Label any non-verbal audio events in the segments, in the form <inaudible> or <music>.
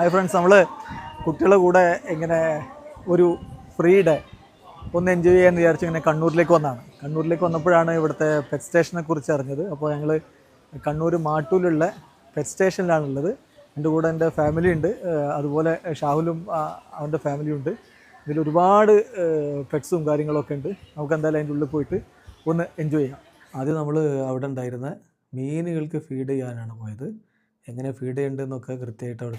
Hi friends നമ്മൾ കുട്ടികളുടെ കൂടെ ഇങ്ങനെ ഒരു ഫ്രീ ഡേ ഒന്ന് എൻജോയ് ചെയ്യാന്ന് വിചാരിച്ച് ഇങ്ങനെ കണ്ണൂരിലേക്ക് വന്നതാണ്. കണ്ണൂരിലേക്ക് വന്നപ്പോഴാണ് ഇവിടുത്തെ പെറ്റ് സ്റ്റേഷനെ കുറിച്ച് അറിഞ്ഞത്. അപ്പോൾ ഞങ്ങൾ കണ്ണൂർ മാട്ടൂലുള്ള പെറ്റ് സ്റ്റേഷനിലാണുള്ളത് എന്റെ കൂടെ എന്റെ ഫാമിലി ഉണ്ട്. അതുപോലെ ഷാഹുലും അവന്റെ ഫാമിലിയും ഉണ്ട്. ഇതിൽ ഒരുപാട് പെറ്റ്സും കാര്യങ്ങളൊക്കെ ഉണ്ട്. നമുക്ക് എന്തായാലും അതിന്റെ ഉള്ളിൽ പോയിട്ട് ഒന്ന് എൻജോയ് ചെയ്യാം. ആദ്യം നമ്മൾ അവിടെ ഉണ്ടായിരുന്ന മീനുകൾക്ക് ഫീഡ് ചെയ്യാനാണ് പോയത്. എങ്ങനെ ഫീഡ് ചെയ്യേണ്ടതെന്നൊക്കെ കൃത്യമായിട്ട് അവിടെ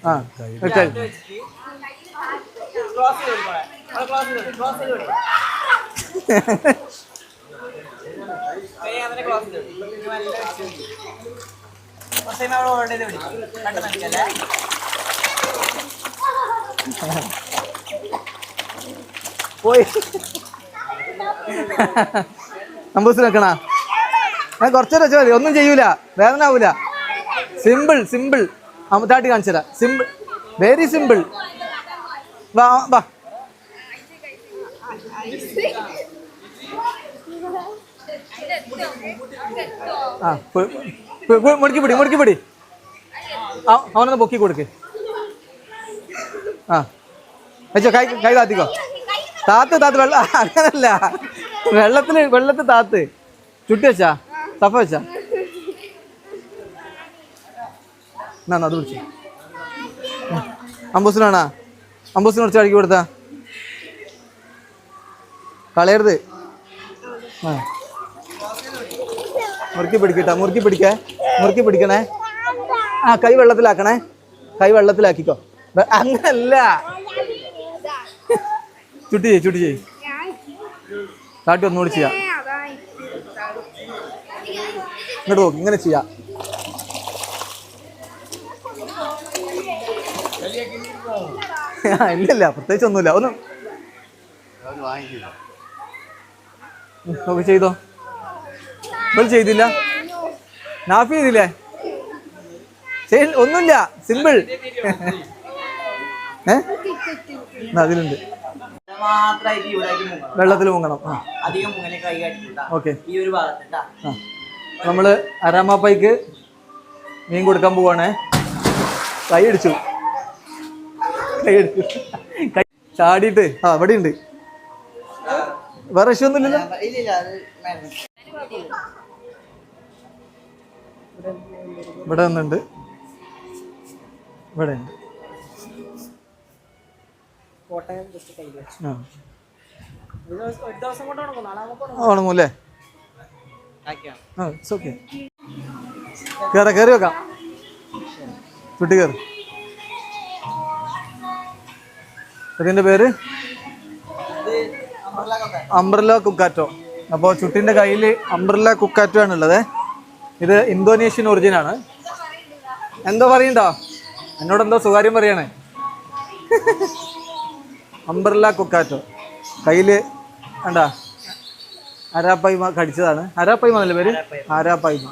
പോയി. നമ്പൂസ് വെക്കണ ഞാൻ കുറച്ചേരം വെച്ചാൽ മതി. ഒന്നും ചെയ്യൂല. വേദന ആവൂല. സിമ്പിൾ സിമ്പിൾ അമ്മത്താട്ടി കാണിച്ചു തരാം. സിമ്പിൾ വെരി സിമ്പിൾ വാ വാ. ആ മുറുക്കി പിടി മുടക്കി പിടി. അവനൊന്ന് പൊക്കി കൊടുക്ക്. ആ. വെച്ചോ കൈ കൈ താത്തിക്കോ. താത്ത് താത്ത് വെള്ളം <laughs> അങ്ങനല്ല. വെള്ളത്തിൽ വെള്ളത്തിൽ താത്ത്. ചുട്ടി വെച്ചാ തപ്പ വെച്ചാ. എന്നാ അത് പിടിച്ചു. അമ്പൂസിനാണാ? അമ്പൂസിന് കുറച്ച് അടിക്കി കൊടുത്താ. കളയരുത്. ആ. മുറുക്കി പിടിക്കട്ടാ മുറുക്കി പിടിക്കേ മുറുക്കി പിടിക്കണേ. ആ കൈ വെള്ളത്തിലാക്കണേ. കൈ വെള്ളത്തിലാക്കിക്കോ. അങ്ങനല്ല. ചുട്ടി ചെയ് ചുട്ടി ചെയ് കാട്ടി ഒന്നുകൂടി ചെയ്യാം. ഇങ്ങോട്ട് നോക്ക് ഇങ്ങനെ ചെയ്യാം. <laughs> ഇല്ലില്ല പ്രത്യേകിച്ച് ഒന്നുമില്ല ഒന്ന് നോക്കി ചെയ്തോ? ഇവൾ ചെയ്തില്ല? നാഫി ചെയ്തില്ലേ? ചെയ്- ഒന്നുമില്ല സിമ്പിൾ. ഏ? അതിലുണ്ട്. വെള്ളത്തിൽ മുങ്ങണം. ഓക്കെ. നമ്മൾ അരാമാപ്പയ്ക്ക് മീൻ കൊടുക്കാൻ പോവാണേ. കൈ അടിച്ചു. ചാടിയിട്ട്. ആ ഇവിടെ ഉണ്ട് വേറെ ഇഷ്യൂ ഇല്ല ഇവിടെ ഒന്നുണ്ട് ഇവിടെ ഉണ്ട്. ഉണങ്ങൂല്ലേ? വെക്കാം. ചുട്ടി കയറി ഇതിന്റെ പേര്? Umbrella cockatoo. അപ്പോൾ ചുട്ടിന്റെ കയ്യിൽ അംബ്രല്ല കുക്കാറ്റോ ആണുള്ളത്. ഇത് ഇന്തോനേഷ്യൻ ഒറിജിൻ ആണ്. എന്തോ പറയണ്ടോ? എന്നോട് എന്തോ സ്വകാര്യം പറയണേ. Umbrella cockatoo. കയ്യിൽ വേണ്ട അരാപ്പൈമ കടിച്ചതാണ്. അരാപ്പൈമ എന്നല്ലേ പേര്? അരാപ്പൈമ.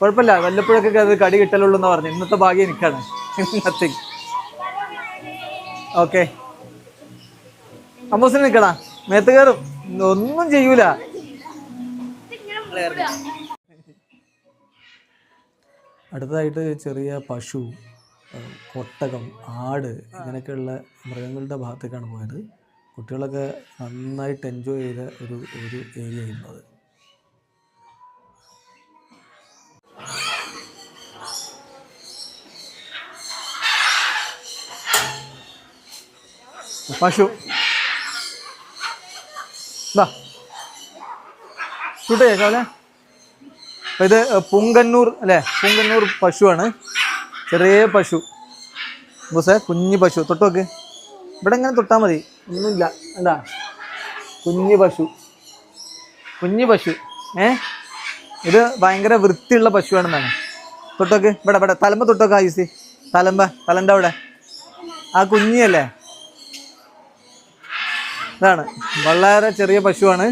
കുഴപ്പമില്ല. വല്ലപ്പോഴൊക്കെ അത് കടി കിട്ടലുള്ളൂ എന്ന് പറഞ്ഞു. ഇന്നത്തെ ഭാഗ്യം എനിക്കാണ്. <laughs> നത്തിങ് ഓക്കെ അമ്മൂസിന് നിക്കടാ. മേത്ത് കയറും ഒന്നും ചെയ്യൂല. അടുത്തതായിട്ട് ചെറിയ പശു കൊട്ടകം ഒട്ടകം ആട് ഇങ്ങനെയൊക്കെയുള്ള മൃഗങ്ങളുടെ ഭാഗത്തേക്കാണ് പോയത്. കുട്ടികളൊക്കെ നന്നായിട്ട് എൻജോയ് ചെയ്ത ഒരു ഒരു ഏരിയ ആയിരുന്നത് പശു. വാ ഷൂട്ട് ചെയ്യാം അപ്പോൾ ഇത് പുങ്കന്നൂർ അല്ലേ? പുങ്കന്നൂർ പശുവാണ്. ചെറിയ പശു. ബോസേ കുഞ്ഞു പശു. തൊട്ട് നോക്ക്. ഇവിടെ ഇങ്ങനെ തൊട്ടാൽ മതി. ഒന്നുമില്ല. എന്താ കുഞ്ഞു പശു. കുഞ്ഞു പശു. ഏ? ഇത് ഭയങ്കര വൃത്തിയുള്ള പശുവാണെന്നാണ്. തൊട്ടോക്ക് ഇവിടെ ഇവിടെ. തലമ്പ തൊട്ടോക്ക് ആയിസി തലമ്പ. തലന്റെ അവിടെ. ആ കുഞ്ഞിയല്ലേ? ഇതാണ്. വളരെ ചെറിയ പശുവാണ്.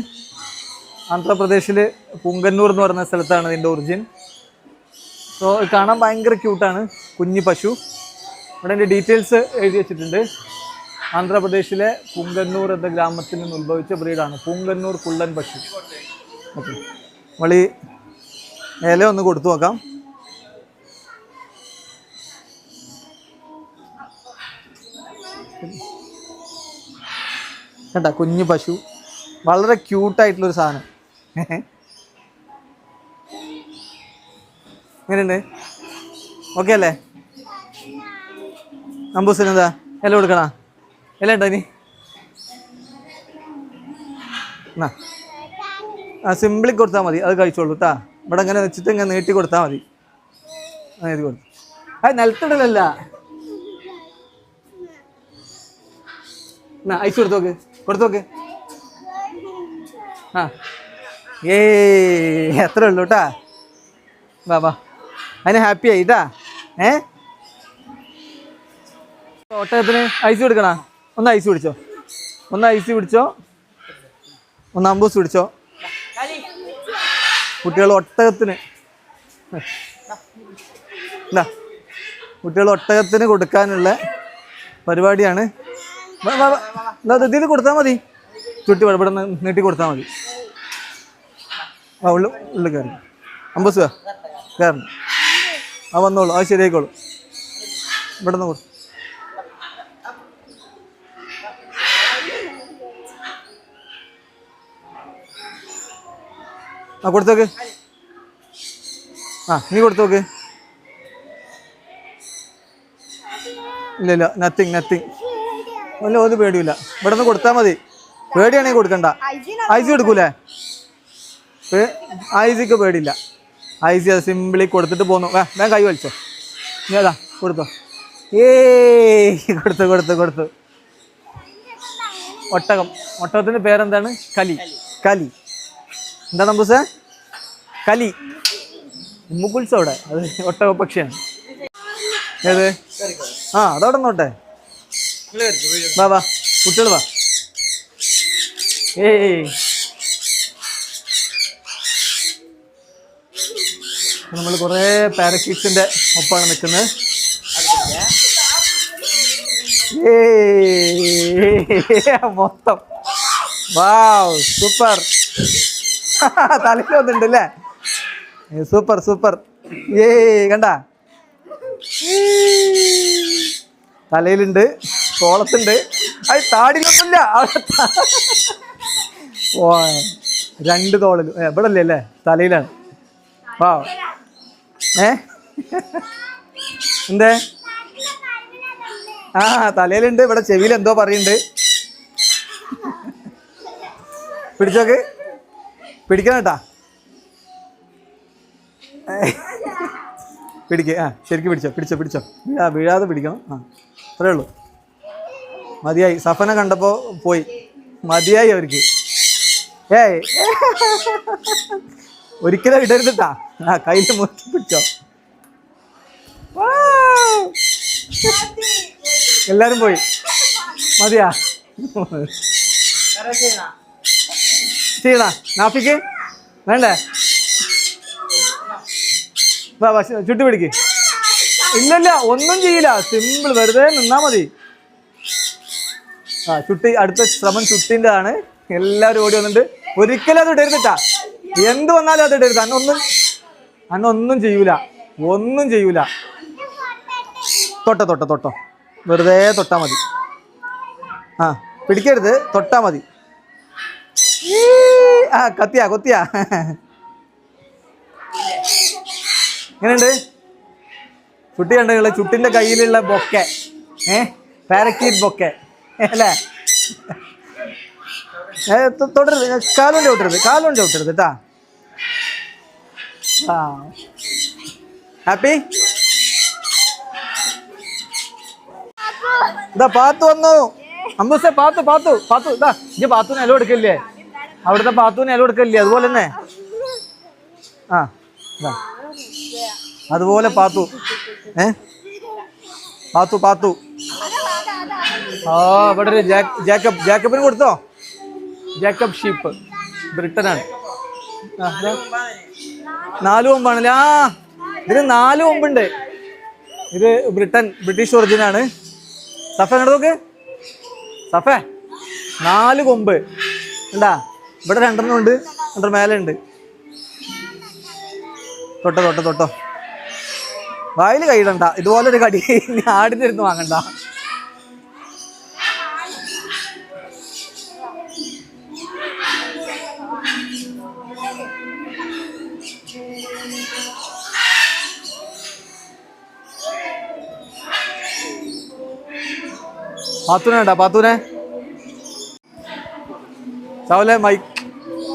ആന്ധ്രാപ്രദേശിൽ പുങ്കന്നൂർ എന്ന് പറയുന്ന സ്ഥലത്താണ് ഇതിന്റെ ഒറിജിൻ സോ കാണാൻ ഭയങ്കര ക്യൂട്ടാണ് കുഞ്ഞി പശു. ഇവിടെ എന്റെ ഡീറ്റെയിൽസ് എഴുതി വെച്ചിട്ടുണ്ട്. ആന്ധ്രാപ്രദേശിലെ പുങ്കന്നൂർ എന്ന ഗ്രാമത്തിൽ നിന്ന് ഉത്ഭവിച്ച ബ്രീഡാണ്. പുങ്കന്നൂർ കുള്ളൻ പശു. ഓക്കെ ഈ ഇല ഒന്ന് കൊടുത്തു നോക്കാം. കണ്ട കുഞ്ഞു പശു. വളരെ ക്യൂട്ടായിട്ടുള്ളൊരു സാധനം. എങ്ങനെയുണ്ട് ഓക്കെ അല്ലേ? അമ്പൂസിന് എന്താ? ഇല കൊടുക്കണ? ഇല ഉണ്ടോ ഇനി? എന്നാ? ആ സിമ്പിളി കൊടുത്താൽ മതി. അത് കഴിച്ചോളൂ കേട്ടാ ഇവിടെ ഇങ്ങനെ വെച്ചിട്ട് ഇങ്ങനെ നീട്ടി കൊടുത്താൽ മതി. ഇത് കൊടുത്തു. അത് നിലത്തിടലല്ല. എന്നാ അയച്ചു കൊടുത്തോക്ക് കൊടുത്തോക്ക് ആ. ഏ എത്ര ഉള്ളൂ കേട്ടാ വാ വാ. അതിന് ഹാപ്പി ആയി കേട്ടാ ഏ? ഓട്ടയത്തിന് ഐസ് കൊടുക്കണ? ഒന്ന് ഐസ് പിടിച്ചോ ഒന്ന് ഐസ് പിടിച്ചോ ഒന്ന് അമ്പൂസ് പിടിച്ചോ കുട്ടികൾ ഒട്ടകത്തിന്. കുട്ടികൾ ഒട്ടകത്തിന് കൊടുക്കാനുള്ള പരിപാടിയാണ്. ഇതിൽ കൊടുത്താൽ മതി. ചുട്ടി ഇവിടെ നീട്ടി കൊടുത്താൽ മതി. ആ ഉള്ളു ഉള്ളിൽ കയറി അമ്പസ് കയറണം ആ വന്നോളൂ. ആ ശരിയായിക്കോളൂ. ഇവിടെ നിന്ന് കൊടുത്തു ആ കൊടുത്തോക്ക്. ആ നീ കൊടുത്തോക്ക്. ഇല്ല ഇല്ല. നത്തിങ് നത്തിങ് ഒന്നും ഒരു പേടിയില്ല ഇവിടെ നിന്ന് കൊടുത്താൽ മതി. പേടിയാണെങ്കിൽ കൊടുക്കണ്ട. ഐസി എടുക്കൂലേ? ഐസിക്ക് പേടിയില്ല. ഐസി അത് സിമ്പിളി കൊടുത്തിട്ട് പോന്നു. വേ ഞാൻ കൈ വലിച്ചോ. നീ അതാ കൊടുത്തോ. ഏ കൊടുത്തു കൊടുത്തു കൊടുത്തു. ഒട്ടകം. ഒട്ടകത്തിന്റെ പേരെന്താണ്? കലി. കലി. എന്താ നമ്പൂസേ? കലി. മുകുൾസ് അവിടെ. അത് ഒട്ടക പക്ഷിയാണ് ഏത്? ആ അതവിടെ നോട്ടെ വാ വാ. കുട്ടികൾ വാ. ഏയ്. നമ്മൾ കുറേ പാരക്കീറ്റ്സിന്റെ ഒപ്പാണ് നിൽക്കുന്നത്. മൊത്തം. Wow super. <laughs> തലയിൽ വന്നിട്ടുണ്ട് അല്ലേ സൂപ്പർ സൂപ്പർ. ഏയ് കണ്ട? തലയിലുണ്ട് കോളത്തുണ്ട് അത് താടിയിലൊന്നുമില്ല ഓ രണ്ട് തോളിൽ ഇവിടെ അല്ലേ അല്ലേ? തലയിലാണ്. വാ. ഏ? എന്തേ? ആ തലയിലുണ്ട്. ഇവിടെ ചെവിയിൽ എന്തോ പറയുന്നുണ്ട്. പിടിച്ചോക്ക്. പിടിക്കണം കേട്ടാ. പിടിക്കുക ആ ശരിക്കും പിടിച്ചോ പിടിച്ചോ പിടിച്ചോ. വീഴാ വീഴാതെ പിടിക്കണം. ആ. അത്രേ ഉള്ളൂ. മതിയായി. സഫന കണ്ടപ്പോൾ പോയി. മതിയായി അവർക്ക്. ഏയ്. ഒരിക്കലും ഇടരുതിട്ടാ. ആ കയ്യിൽ മുറുക്കി പിടിച്ചോ. എല്ലാരും പോയി. മതിയാ. ചെയ്യണ. നാഫിക്ക് വേണ്ടേ? വാ വാ ചു- പിടിക്ക്. ഇല്ലല്ല ഒന്നും ചെയ്യില്ല. സിമ്പിൾ വെറുതെ നിന്നാ മതി. ആ ചുട്ടി അടുത്ത ശ്രമം ചുട്ടിന്റെതാണ്. എല്ലാവരും ഓടി വന്നിട്ട് ഒരിക്കലും അത് ഇടരുതിട്ടാ എന്ത് വന്നാലും അത് ഇടരുത്. അന്നൊന്നും അന്നൊന്നും ചെയ്യൂല. ഒന്നും ചെയ്യൂല. തൊട്ടോ തൊട്ടോ തൊട്ടോ. വെറുതെ തൊട്ടാ മതി. ആ പിടിക്കരുത്. തൊട്ടാ മതി. ആ കത്തിയാ കൊത്തിയാ. എങ്ങനെയുണ്ട്? ചുട്ടി കണ്ടുകൾ ചുട്ടിന്റെ കയ്യിലുള്ള ബൊക്കെ. ഏ? Parakeet bouquet. അല്ലേ? തൊട്ടരുത് തൊ- തൊടരുത്. കാലും ചവിട്ടരുത്. കാലും ചവിട്ടരുത് കേട്ടാ ഹാപ്പി? ഇതാ പാത്തു വന്നു. അമ്പൂസേ പാത്തു പാത്തു പാത്തു. ഇതാ ഇജ്ജ് പാത്തുവിന് ഇല കൊടുക്കല്ലേ? അവിടുത്തെ പാത്തുവിന് ഇല കൊടുക്കല്ലേ? അതുപോലെ തന്നെ. ആ ഇതാ. അതുപോലെ പാത്തു. ഏ? പാത്തു പാത്തു. ആ ഇവിടെ ഒരു ജാക്ക്- ജാക്കബ് ജാക്കബിന് കൊടുത്തോ? ജാക്കബ് ഷീപ്പ് ബ്രിട്ടനാണ്. നാല് കൊമ്പാണല്ലേ ആ ഇതിന് നാല് കൊമ്പുണ്ട് ഇത് ബ്രിട്ടൻ ബ്രിട്ടീഷ് ഒറിജിനാണ്. സഫ കണ്ടു നോക്ക്. സഫ നാല് കൊമ്പ്. ഉണ്ടാ ഇവിടെ രണ്ടെണ്ണം ഉണ്ട് രണ്ടെണ്ണം മേലെ ഉണ്ട്. തൊട്ടോ തൊട്ടോ തൊട്ടോ. വായിൽ കൈയിടണ്ട. ഇതുപോലൊരു കടി ആടിന്റെ അടുത്ത് വാങ്ങണ്ട. പാത്തൂനെ പാത്തൂനെ? രാവിലെ മൈക്ക്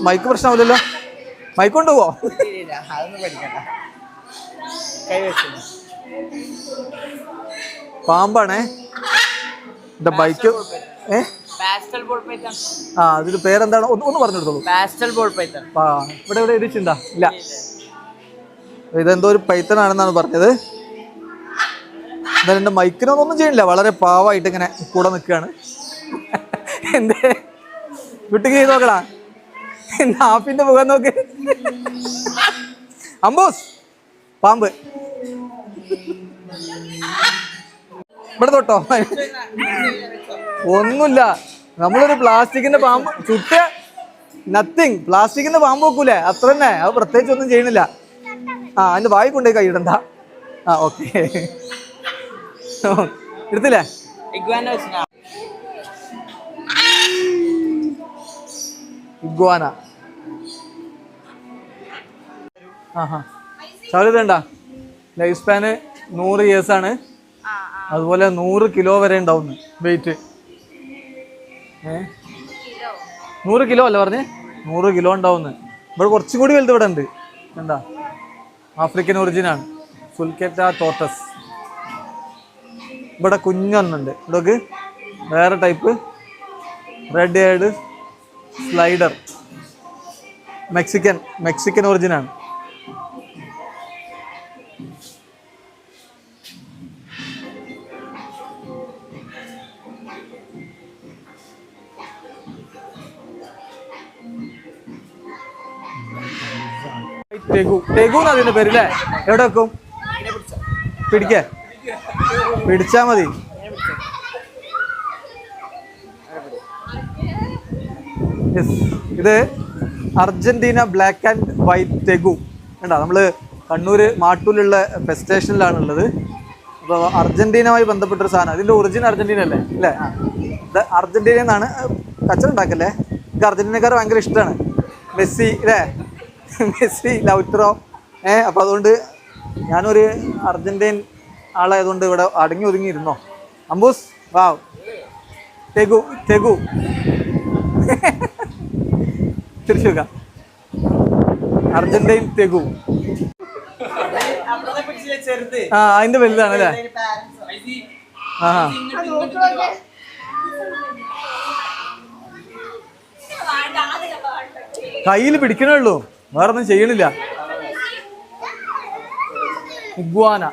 മൈക്ക് പ്രശ്നമാവില്ലല്ലോ. മൈക്ക് കൊണ്ടുപോവോ? പഠിക്കണ്ട. പാമ്പാണേ? എന്റെ ബൈക്ക് ഏ? ആ അതിന്റെ പേരെന്താണ്? ഒന്ന് പറഞ്ഞെടുത്തോളൂ. ആ ഇവിടെ ഇവിടെ ഇരിച്ചിണ്ടാ ഇല്ല. ഇതെന്തോ ഒരു പൈത്തനാണെന്നാണ് പറഞ്ഞത്. എന്നാലും എന്റെ മൈക്കിനൊന്നും ചെയ്യണില്ല. വളരെ പാവായിട്ട് ഇങ്ങനെ കൂടെ നിൽക്കുകയാണ്. എന്തേ? വിട്ടുകി നോക്കടാ. ആപ്പിന്റെ മുഖം നോക്ക്. അമ്പോസ്. പാമ്പ്. ഇവിടെ തൊട്ടോ? ഒന്നുമില്ല. നമ്മളൊരു പ്ലാസ്റ്റിക്കിന്റെ പാമ്പ് ചുറ്റ നത്തിങ് പ്ലാസ്റ്റിക്കിന്റെ പാമ്പ് വെക്കൂലേ? അത്ര തന്നെ. അത് പ്രത്യേകിച്ച് ഒന്നും ചെയ്യണില്ല. ആ അതിന്റെ വായി കൊണ്ടേ കൈ ഇടണ്ട. ആ ഓക്കെ എടുത്തില്ലേ? ഇഗ്വാന. ആഹാ. സാധ്യതണ്ട ലൈഫ് സ്പാന് നൂറ് ഇയേഴ്സ് ആണ്. അതുപോലെ നൂറ് കിലോ വരെ ഉണ്ടാവും വെയിറ്റ് ഏ? നൂറ് കിലോ അല്ല പറഞ്ഞേ? നൂറ് കിലോ ഉണ്ടാവുന്നു ഇവിടെ കുറച്ചും കൂടി വലുത് ഇവിടെ ഉണ്ട്. എന്താ? ആഫ്രിക്കൻ ഒറിജിൻ ആണ്. ഫുൽക്കറ്റ ടോട്ടസ് ഇവിടെ കുഞ്ഞൊന്നുണ്ട് ഇതൊക്കെ വേറെ type red haired slider Mexican Mexican origin ആണ് തെഗു എന്ന് അതിന്റെ പേരില്ലേ എവിടെ വെക്കും? പിടിക്ക. പിടിച്ചാ മതി. ഇത് Argentina black and white tegu കണ്ടോ നമ്മൾ കണ്ണൂര് മാട്ടൂലുള്ള ഫെസ്റ്റേഷനിലാണ് ഉള്ളത് അപ്പോൾ അർജന്റീനയുമായി ബന്ധപ്പെട്ടൊരു സാധനം. ഇതിന്റെ ഒറിജിൻ അർജന്റീന അല്ലേ? അല്ലേ. ഇത് അർജന്റീനയിൽ നിന്നാണ് കച്ചവടം ഉണ്ടാക്കല്ലേ? എനിക്ക് അർജന്റീനക്കാർ ഭയങ്കര ഇഷ്ടമാണ്. മെസ്സി അല്ലേ മെസ്സി ലൗട്രോ ഏ അപ്പോൾ അതുകൊണ്ട് ഞാനൊരു അർജന്റീൻ ആളായതുകൊണ്ട് ഇവിടെ അടങ്ങി ഒതുങ്ങി ഇരുന്നോ അമ്പൂസ് വാവ്. തെഗു തെഗു. തിരിച്ചു വെക്കാം അർജന്റീൻ തെഗു. ആ അതിന്റെ വലുതാണ് അല്ലേ ആ. കയ്യിൽ പിടിക്കണേ ഉള്ളൂ. വേറെ ഒന്നും ചെയ്യണില്ല. Iguana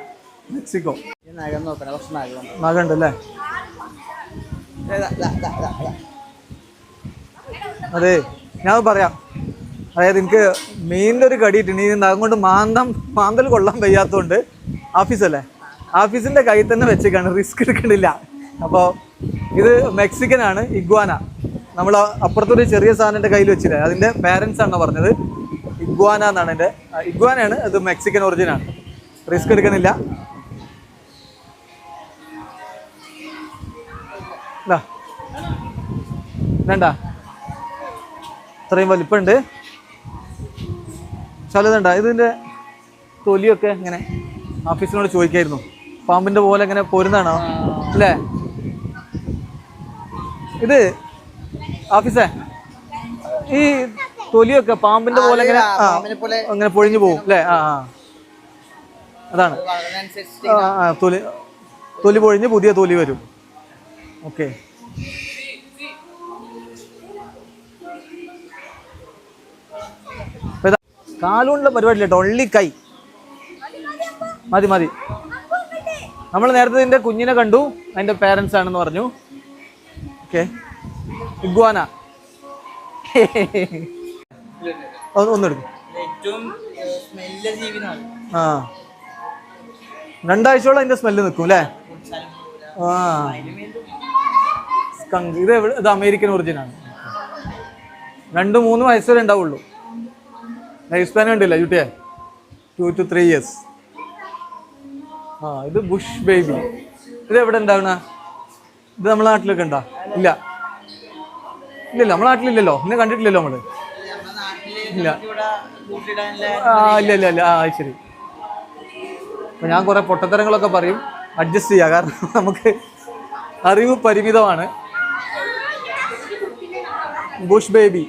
Mexico. നഖം നോക്കണം കുറച്ച് നഖം നഗണ്ട് അല്ലേ അതെ ഞാൻ പറയാം. അതായത് എനിക്ക് മീനിന്റെ ഒരു കടിയിട്ടുണ്ട് ഈ നഖം കൊണ്ട് മാന്തം മാന്തൽ കൊള്ളാൻ വയ്യാത്തതുകൊണ്ട് ഓഫീസല്ലേ ഓഫീസിന്റെ കയ്യിൽ തന്നെ വെച്ചേക്കാണ്. റിസ്ക് എടുക്കണില്ല. അപ്പോൾ ഇത് മെക്സിക്കൻ ആണ് ഇഗ്വാന. നമ്മൾ അപ്പുറത്തൊരു ചെറിയ സാധനം എന്റെ കയ്യിൽ വെച്ചില്ലേ? അതിന്റെ പാരൻസ് ആണ് പറഞ്ഞത്? ഇഗ്വാന എന്നാണ് എന്റെ ഇഗ്വാനയാണ് ഇത് മെക്സിക്കൻ ഒറിജിനാണ് റിസ്ക് എടുക്കുന്നില്ല. വേണ്ട. ഇത്രയും വലിപ്പമുണ്ട് ചിലതുണ്ട ഇതിന്റെ തൊലിയൊക്കെ ഇങ്ങനെ ഓഫീസിനോട് ചോദിക്കായിരുന്നു. പാമ്പിന്റെ പോലെ ഇങ്ങനെ പോരുന്നതാണോ അല്ലേ? ഇത് ഓഫീസേ ഈ തൊലിയൊക്കെ പാമ്പിന്റെ പോലെ ഇങ്ങനെ ആ അങ്ങനെ പൊഴിഞ്ഞു പോകും അല്ലേ? ആ ആ. അതാണ്. ആ ആ തൊലി തൊലി പൊഴിഞ്ഞ് പുതിയ തൊലി വരും. ഓക്കെ. കാലുകൊണ്ടുള്ള പരിപാടി കേട്ടോ? ഒള്ളി കൈ മതി മതി. നമ്മൾ നേരത്തെ ഇതിന്റെ കുഞ്ഞിനെ കണ്ടു. അതിന്റെ പേരൻസ് ആണെന്ന് പറഞ്ഞു. ഓക്കെ. ഇഗ്വാന. <laughs> ഒന്നെടുക്കും. ആ. രണ്ടാഴ്ചയോളം അതിന്റെ സ്മെല്ല് നിൽക്കും അല്ലേ? ആ. സ്കങ്ക് ഇത് എവിടെ ഇത് അമേരിക്കൻ ഒറിജിൻ ആണ്. രണ്ട് മൂന്ന് വയസ്സ് വരെ ഉണ്ടാവുള്ളൂ. ലൈഫ് സ്പാൻ കണ്ടില്ല ചുട്ടിയെ ടു ടു ത്രീ ഇയേഴ്സ് ആ ഇത് ബുഷ് ബേബി ഇത് എവിടെ ഉണ്ടാവണ? ഇത് നമ്മളെ നാട്ടിലൊക്കെ ഉണ്ടോ? ഇല്ല. ഇല്ലല്ലോ നമ്മളെ നാട്ടിലില്ലല്ലോ. ഇന്നെ കണ്ടിട്ടില്ലല്ലോ നമ്മൾ. ഇല്ല. ഇല്ല ഇല്ല ഇല്ല. ആ ശരി. അപ്പൊ ഞാൻ കുറെ പൊട്ടത്തരങ്ങളൊക്കെ പറയും. അഡ്ജസ്റ്റ് ചെയ്യാം. കാരണം നമുക്ക് അറിവ് പരിമിതമാണ്. Bush baby.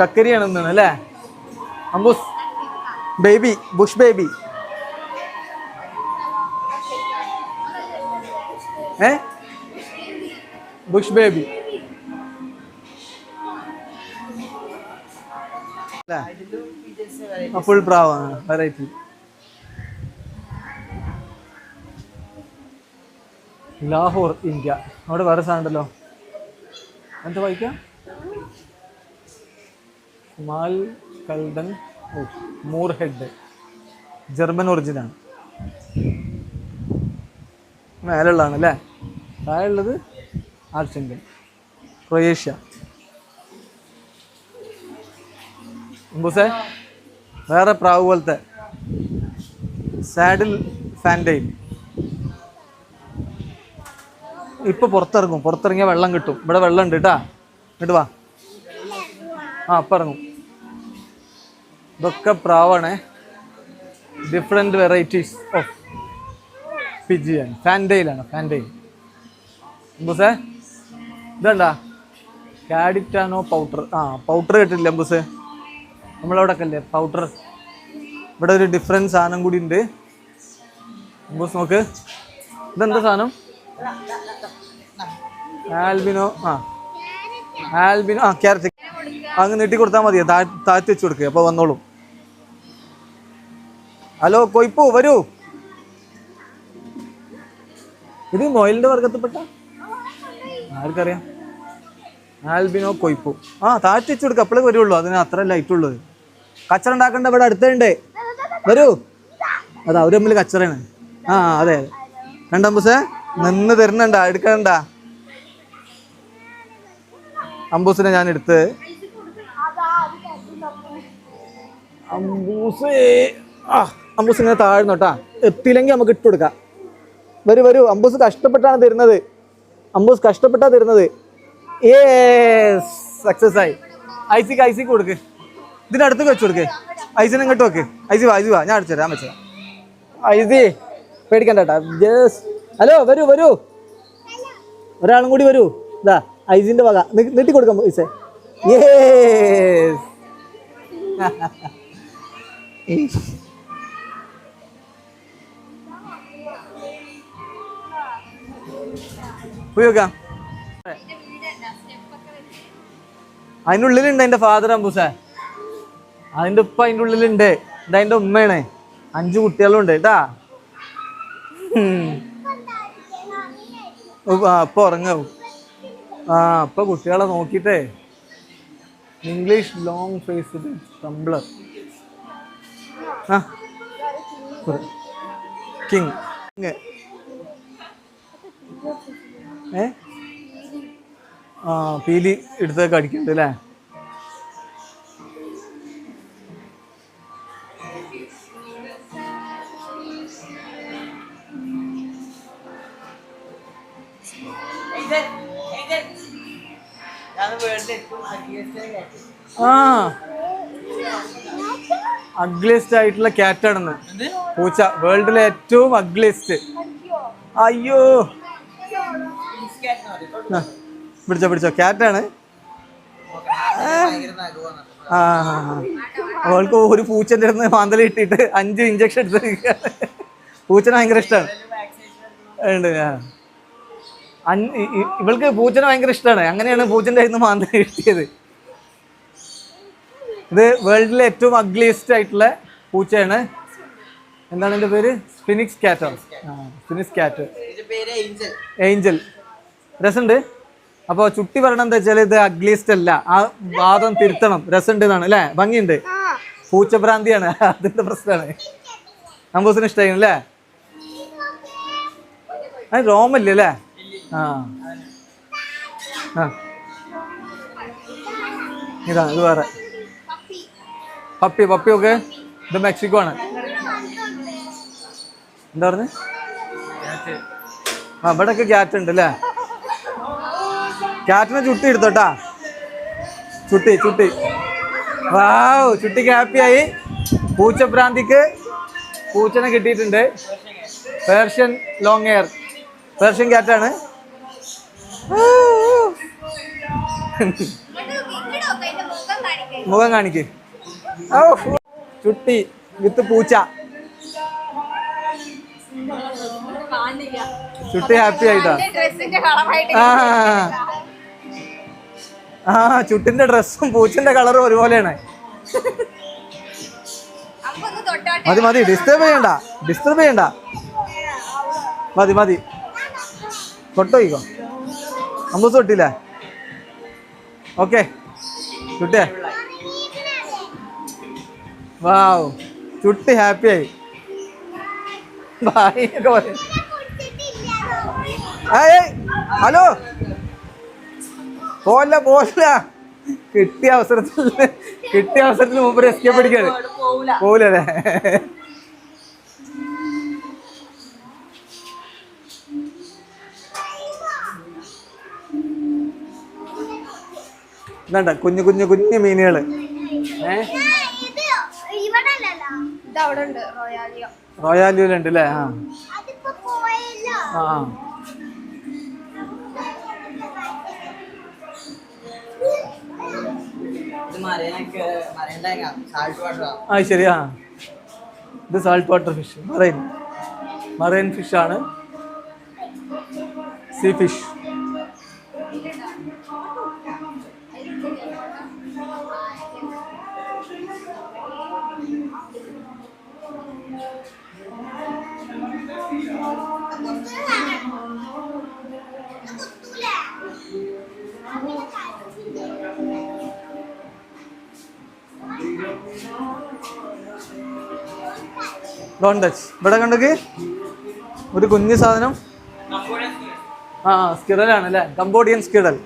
കക്കരിയാണെന്നാണ് അല്ലേ? അമ്പൂസ്. Baby bush baby. ഏ? Bush baby. ഫുൾ പ്രാവാണ് വെറൈറ്റി ലാഹോർ ഇന്ത്യ. അവിടെ വേറെ സാധനമുണ്ടല്ലോ. എന്താ വായിക്കാം? മാൽ കൽഡൻ മൂർ ഹെഡ് ജർമ്മൻ ഒറിജിനാണ് മേലുള്ളതാണ് അല്ലേ താഴെയുള്ളത് ആർച്ചെങ്കൻ ക്രൊയേഷ്യ. ബുസേ വേറെ പ്രാവ് പോലത്തെ. സാഡിൽ ഫാന്റൈൻ ഇപ്പൊ പുറത്തിറങ്ങും. പുറത്തിറങ്ങിയ വെള്ളം കിട്ടും. ഇവിടെ വെള്ളം ഉണ്ട് കേട്ടാ ഇങ്ങോട്ട് ആ അപ്പം ഇറങ്ങും. ഇതൊക്കെ പ്രാവാണ്. ഡിഫറെന്റ് വെറൈറ്റീസ് ഓഫ് പിജിയാണ് ഫാന്റൈലാണ് ഫാന്റൈൽ ബുസേ ഇതണ്ടാ കാഡിറ്റാനോ പൗഡർ ആ പൗഡർ കിട്ടില്ല ബുസേ നമ്മളവിടെ പൗഡർ ഇവിടെ ഒരു ഡിഫറെന്റ് സാധനം കൂടി ഉണ്ട്. ബോസ് നോക്ക്. ഇതെന്താ സാധനം? ആൽബിനോ ആ. ആൽബിനോ ആ ക്യാരറ്റ്. അങ്ങ് നീട്ടി കൊടുത്താൽ മതി താഴ്ത്തി വെച്ച് കൊടുക്കുക അപ്പോൾ വന്നോളൂ. ഹലോ കൊയ്പ്പു വരൂ. ഇത് മൊയിലിന്റെ വർഗത്തിൽപ്പെട്ട? ആർക്കറിയാം? ആൽബിനോ കൊയ്പ്പു ആ താഴ്ത്തി വെച്ച് കൊടുക്കുക അപ്പോഴേ വരുള്ളൂ. അതിന് അത്ര ലൈറ്റ് ഉള്ളത്. കച്ചറ ഉണ്ടാക്കണ്ട ഇവിടെ അടുത്തുണ്ട്. വരൂ. അതാ അവർ തമ്മിൽ കച്ചറയാണ് ആ അതെ. രണ്ടാം ബുസേ നിന്ന് തരുന്നുണ്ട എടുക്കണ്ട അമ്പൂസിനെ ഞാൻ എടുത്ത്. അമ്പൂസേ. ആ അമ്പൂസ് ഇങ്ങനെ താഴ്ന്നോട്ടാ എത്തിയില്ലെങ്കിൽ നമുക്ക് ഇട്ട് കൊടുക്കാം. വരൂ വരൂ. അമ്പൂസ് കഷ്ടപ്പെട്ടാണ് തരുന്നത്. അമ്പൂസ് കഷ്ടപ്പെട്ടാ തരുന്നത്. ഏ സക്സസ് ആയി. ഐസിക്ക് ഐസിക്ക് കൊടുക്ക്. ഇതിന്റെ അടുത്ത് വെച്ചു കൊടുക്കേ. ഐസിനെ ഇങ്ങോട്ട് വെക്ക് ഐസി വാ ഐസി വാ. ഞാൻ അടിച്ചു തരാം വെച്ചാ ഐസി പേടിക്കണ്ട ഹലോ വരൂ വരൂ. ഒരാളും കൂടി വരൂ. ഇതാ ഐസിന്റെ വക. നീട്ടി കൊടുക്കാം ഐസേ. അതിനുള്ളിലുണ്ട് എന്റെ ഫാദർ അമ്പൂസ. അതിന്റെ ഉപ്പ അതിന്റെ ഉള്ളിലുണ്ട്. ഇത് അതിന്റെ ഉമ്മയാണ്. അഞ്ച് കുട്ടികളുണ്ട് കേട്ടാ. ആ ഇപ്പൊ ഉറങ്ങും ആ ഇപ്പൊ കുട്ടികളെ നോക്കിട്ടേ ഇംഗ്ലീഷ് ലോങ് ഫേസ് ടംബ്ലർ ആ. കിങ് ഏ? ആ പീലി എടുത്തൊക്കെ അടിക്കുന്നുണ്ട് അല്ലേ? അഗ്ലിയസ്റ്റ് ആയിട്ടുള്ള ക്യാറ്റാണെന്ന് പൂച്ച. വേൾഡിലെ ഏറ്റവും അഗ്ലിയസ്റ്റ് അയ്യോ. പിടിച്ചോ പിടിച്ചോ. ക്യാറ്റാണ് ആ. അവൾക്ക് ഒരു പൂച്ചന്റെ അടുത്ത് മാന്തല ഇട്ടിട്ട് അഞ്ച് ഇഞ്ചക്ഷൻ എടുത്ത് പൂച്ചനെ ഭയങ്കര ഇഷ്ടമാണ്. ഉണ്ട് ഇവൾക്ക് പൂച്ചനെ ഭയങ്കര ഇഷ്ടമാണ്. അങ്ങനെയാണ് പൂച്ചന്റെ അടുത്ത് മാന്തല കിട്ടിയത്. ഇത് വേൾഡിലെ ഏറ്റവും അഗ്ലിയസ്റ്റ് ആയിട്ടുള്ള പൂച്ചയാണ്. എന്താണ് എന്റെ പേര്? സ്പിനിക്സ് കാറ്റോ സ്പിനിക്സ് ഫിനിക്സ് കാറ്റ് ഏഞ്ചൽ രസമുണ്ട്? അപ്പോൾ ചുട്ടി പറയണം എന്താ വെച്ചാൽ ഇത് അഗ്ലിയസ്റ്റ് അല്ല. ആ വാദം തിരുത്തണം. രസമുണ്ട് എന്നാണ് അല്ലേ? ഭംഗിയുണ്ട്. പൂച്ചഭ്രാന്തിയാണ്. <laughs> അതിന്റെ പ്രശ്നമാണ്. അമ്പൂസിന് ഇഷ്ടമായി അല്ലേ? അത് രോമല്ലേ അല്ലേ? ആ. ആ. ഇതാ ഇത് വേറെ. പപ്പി പപ്പി ഒക്കെ ഇത് മെക്സിക്കോ ആണ് എന്താ പറഞ്ഞ? ആ ഇവിടെ ഒക്കെ ക്യാറ്റ് ഉണ്ട് അല്ലേ ക്യാറ്റിനെ ചുട്ടി എടുത്തോട്ടാ ചുട്ടി ചുട്ടി. വാവ് ചുട്ടിക്ക് ഹാപ്പിയായി പൂച്ചഭ്രാന്തിക്ക് പൂച്ചനെ കിട്ടിയിട്ടുണ്ട്. പേർഷ്യൻ ലോങ് എയർ പേർഷ്യൻ ക്യാറ്റാണ് മുഖം കാണിക്കേ. ചുട്ടി വിത്ത് പൂച്ച. ചുട്ടി ഹാപ്പി ആയിട്ടാ. ആ ചുട്ടിന്റെ ഡ്രസ്സും പൂച്ചന്റെ കളറും ഒരുപോലെയാണ്. മതി മതി ഡിസ്റ്റർബ് ചെയ്യണ്ട ഡിസ്റ്റർബ് ചെയ്യണ്ട. മതി മതി. തൊട്ടോയിക്കോ. അമ്പൂസ് തൊട്ടില്ലേ? ഓക്കെ. ചുട്ടിയേ. വാവ് ചുട്ടി ഹാപ്പി ആയി. ബായ് ഒക്കെ പറയും ഹലോ പോല പോല കിട്ടിയ അവസരത്തിൽ കിട്ടിയ അവസരത്തിൽ മുമ്പ് എസ്കേപ്പ് അടിക്കാണ് പോവില്ലല്ലേ ഇതാണ്ട കുഞ്ഞു കുഞ്ഞു കുഞ്ഞു മീനുകൾ ഏ? റോയാലിയിലുണ്ട് അല്ലേ ആ. ആ ആ. ഇത് salt water fish marine marine ആണ്. സീ ഫിഷ് ഡോൺ ടച്ച് ഇവിടെ കണ്ടക്ക് ഒരു കുഞ്ഞു സാധനം. ആ സ്കിഡലാണ് അല്ലേ? കംബോഡിയൻ സ്കിഡൽ.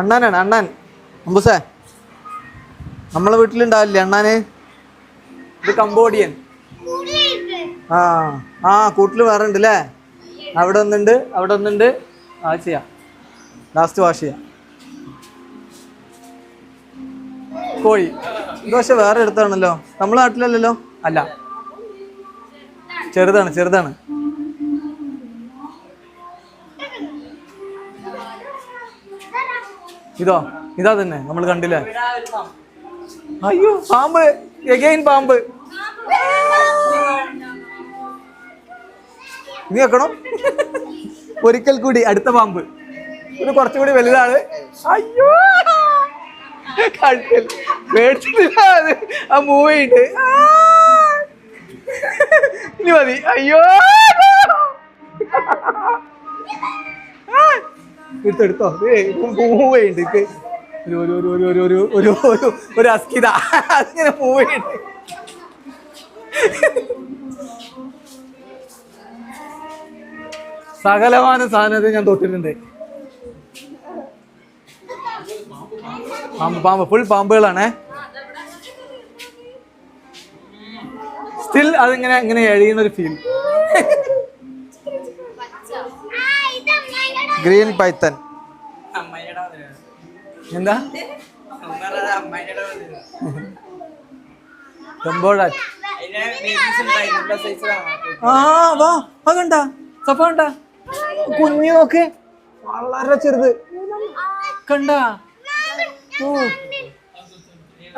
അണ്ണാനാണ് അണ്ണാൻ. അമ്പുസേ. നമ്മളെ വീട്ടിലുണ്ടാവില്ലേ അണ്ണാന്? ഇത് കംബോഡിയൻ ആ ആ കൂട്ടിൽ വേറെ ഉണ്ട് അല്ലേ? അവിടെ ഒന്നുണ്ട് അവിടെ ഒന്നുണ്ട് ആ ചെയ്യാം. ലാസ്റ്റ് വാഷ് ചെയ്യാം. കോഴി. ദോശ വേറെ എടുത്താണല്ലോ. നമ്മളെ നാട്ടിലല്ലല്ലോ? അല്ല. ചെറുതാണ് ചെറുതാണ്. ഇതോ? ഇതാ തന്നെ. നമ്മൾ കണ്ടില്ലേ? അയ്യോ പാമ്പ്. എഗെയിൻ പാമ്പ്. നീ വെക്കണം? ഒരിക്കൽ കൂടി അടുത്ത പാമ്പ്. ഇത് കുറച്ചുകൂടി വലുതാണ്. അയ്യോ! കണ്ടിൽ മേടിച്ചിട്ടില്ല അത് ആ മൂവ് ചെയ്തിട്ട് ഇനി മതി. അയ്യോ. എടുത്തെടുത്തോ. മൂവ് ചെയ്യുന്നുണ്ട് ഒരു ഒരു ഒരു ഒരു ഒരു ഒരു ഒരു ഒരു അസ്കിത. അങ്ങനെ മൂവ് ചെയ്യുന്നുണ്ട് സകലമാന സാധനത്തെ ഞാൻ തൊട്ടിട്ടുണ്ട്. പാമ്പ് പാമ്പ് ഫുൾ പാമ്പുകളാണേ. സ്റ്റിൽ അതിങ്ങനെ ഇങ്ങനെ എഴിയുന്ന ഒരു ഫീൽ ഗ്രീൻ പൈത്തൻ എന്താ? ആ വാ അത് കണ്ട. സഫ കണ്ട. കുഞ്ഞു നോക്ക്. വളരെ ചെറുത്. കണ്ട. ഓ.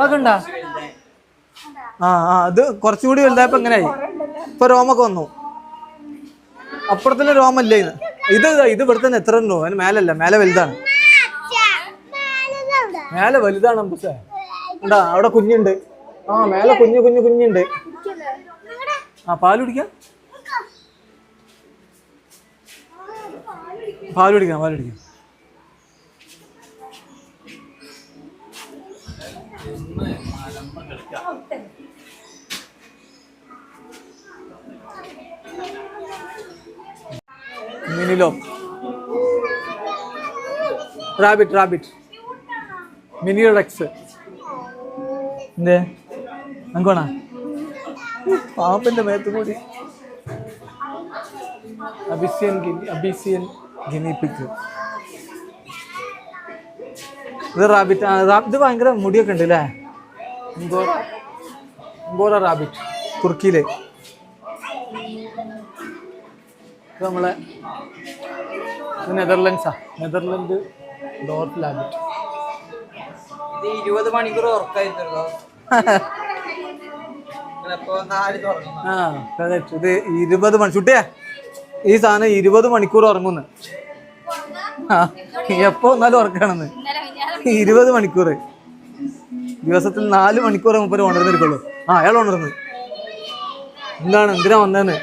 അത് കണ്ട ആ ആ അത് കുറച്ചുകൂടി വലുതായപ്പോ എങ്ങനെയായി ഇപ്പൊ രോമൊക്കെ വന്നു. അപ്പുറത്തന്നെ രോമല്ലേ ഇത്? ഇത് ഇതാ, ഇവിടെ തന്നെ എത്ര ഉണ്ടോ? അതിന് മേലല്ല മേലെ വലുതാണ്. മേലെ വലുതാണ് എന്താ അവിടെ കുഞ്ഞുണ്ട്. ആ മേലെ കുഞ്ഞു കുഞ്ഞു കുഞ്ഞുണ്ട്. ആ പാൽ കുടിക്കാം. പാൽ കുടിക്കാം പാൽ കുടിക്കാം. മിനിലോ. Rabbit rabbit. മിനി റെക്സ് എന്തേ അങ്ങോണാ പാമ്പിന്റെ മേത്ത് കൂടി. അബിസിയൻ ഗിനി അബിസിയൻ ഗിനിപ്പിക്ക് ഇത് റാബിറ്റ് ഇത് ഭയങ്കര മുടിയൊക്കെ ഉണ്ട് അല്ലേ ഇങ്കോറ ഇങ്കോറ റാബിറ്റ് തുർക്കിയിലെ. ഇത് നമ്മളെ നെതർലൻഡ്സാ. നെതർലൻഡ് ഡോർഫ് ലാബിറ്റ് ഇരുപത് മണിക്കൂർ ആ. ഇത് ഇരുപത് മണി ചുട്ടിയാ ഈ സാധനം ഇരുപത് മണിക്കൂർ ഉറങ്ങുന്നു. ആ എപ്പോ എന്നാലും ഉറക്കണമെന്ന് ഇരുപത് മണിക്കൂർ. ദിവസത്തിൽ നാല് മണിക്കൂർ മുപ്പര് ഉണർന്നിരിക്കുള്ളൂ ആ അയാൾ ഉണർന്ന് എന്താണ് എന്തിനാ വന്നതെന്ന്?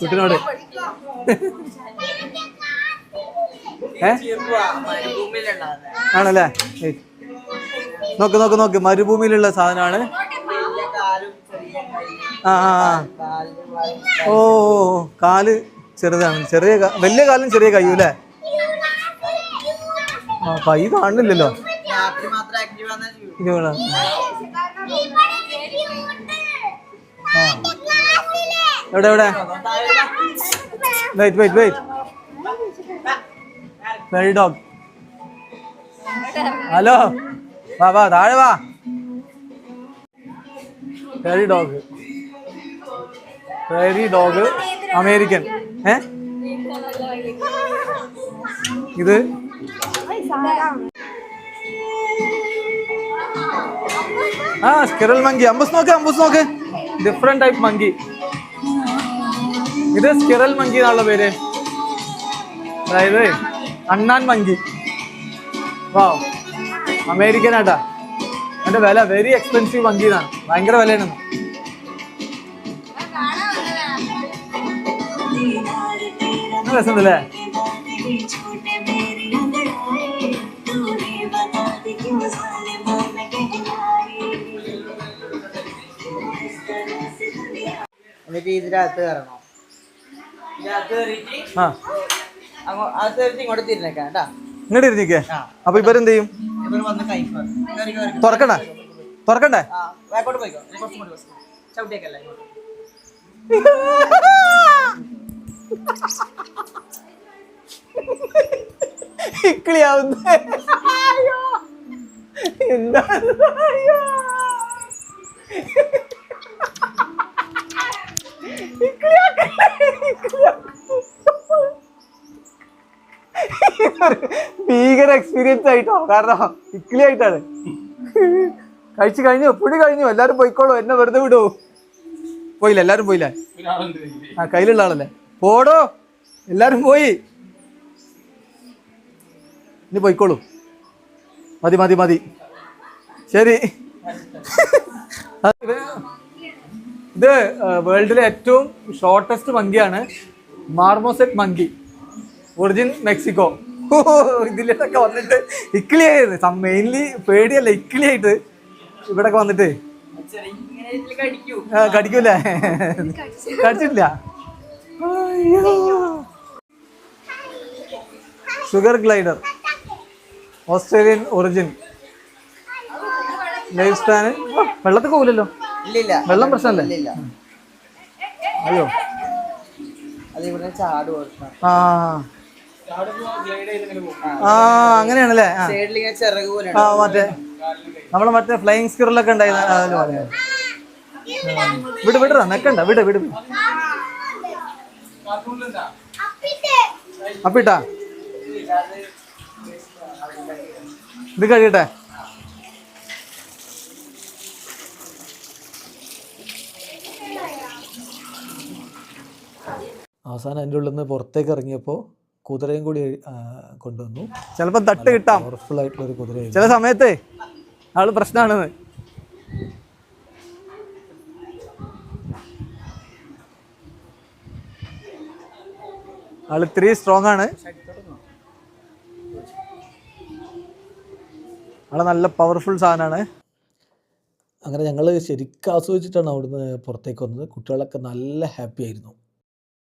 കുട്ടിനോട് ആണല്ലേ. നോക്ക് നോക്ക് നോക്ക്. മരുഭൂമിയിലുള്ള സാധനമാണ്. ആ ഓ കാൽ ചെറുതാണ്. ചെറിയ വലിയ കാലും ചെറിയ കയ്യും അല്ലേ? ആ കൈ. ആ. എവിടെ എവിടെ? Wait wait wait very dog hello വാ വാ താഴെ വാ very dog very dog American ഏ ഇത്? ആ സ്കിറൽ മങ്കി അമ്പസ് നോക്ക് അമ്പസ് നോക്ക്. ഡിഫറെന്റ് ടൈപ്പ് മങ്കി ഇത് സ്കിറൽ മങ്കി എന്നുള്ള പേര്. അതായത് അണ്ണാൻ മങ്കി. വാ അമേരിക്കൻ ആട്ടാ അതിന്റെ വില വെരി എക്സ്പെൻസീവ് മങ്കി എന്നാണ്. ഭയങ്കര വിലയാണ്. രസമുണ്ടല്ലേ? എന്നിട്ട് ഇതിനകത്ത് കയറണം ഇതിനകത്ത് കയറിയിട്ട് ആ അങ്ങോ അത് കയറിയിട്ട് ഇങ്ങോട്ട് ഇരുന്നിക്കേ. അപ്പൊ ഇവരെന്ത് ചെയ്യും? തുറക്കണ്ടേ? തുറക്കണ്ടേ ബാക്കോട്ട് ഭീകര എക്സ്പീരിയൻസ് ആയിട്ടോ. കാരണം ഇക്ലി ആയിട്ടാണ് കഴിച്ചു കഴിഞ്ഞു? പുടി കഴിഞ്ഞു? എല്ലാരും പോയിക്കോളൂ. എന്നെ വെറുതെ വിടൂ. പോയില്ല എല്ലാരും പോയില്ല. ആ കയ്യിലുള്ള ആളല്ലേ? പോടോ. എല്ലാരും പോയി. ഇനി പോയിക്കോളൂ. മതി മതി മതി. ശരി. ഇത് വേൾഡിലെ ഏറ്റവും ഷോർട്ടസ്റ്റ് മങ്കിയാണ് മാർമോസെറ്റ് മങ്കി ഒറിജിൻ മെക്സിക്കോ. ഇതിലൊക്കെ വന്നിട്ട് ഇക്കിളിയായിരുന്നു മെയിൻലി പേടിയല്ല ഇക്കിളിയായിട്ട് ഇവിടൊക്കെ വന്നിട്ട്. കടിക്കൂല? കടിച്ചിട്ടില്ല? Sugar glider Australian origin life span വെള്ളത്തിൽ പോകില്ലല്ലോ വെള്ളം പ്രശ്നമല്ലേ അയ്യോ. ആ. ആ അങ്ങനെയാണല്ലേ? ആ. മറ്റേ നമ്മളെ മറ്റേ ഫ്ലൈയിങ് സ്കിറിലൊക്കെ ഉണ്ടായിരുന്നു വിട് വിട നെക്കണ്ട. വിട് വിട്. അപ്പിട്ടാ? ഇത് കഴിയട്ടെ? അവസാനം എന്റെ ഉള്ളിൽ നിന്ന് പുറത്തേക്ക് ഇറങ്ങിയപ്പോൾ കുതിരയും കൂടി കൊണ്ടുവന്നു. ചിലപ്പോൾ തട്ട് കിട്ടാം. പവർഫുൾ ആയിട്ടുള്ള ഒരു കുതിര ചില സമയത്ത് ആൾ പ്രശ്നമാണെന്ന് ആൾ ഇത്തിരി സ്ട്രോങ് ആണ്. ആളെ നല്ല പവർഫുൾ സാധനമാണ് അങ്ങനെ ഞങ്ങൾ ശരിക്കും ആസ്വദിച്ചിട്ടാണ് അവിടുന്ന് പുറത്തേക്ക് വന്നത്. കുട്ടികളൊക്കെ നല്ല ഹാപ്പി ആയിരുന്നു.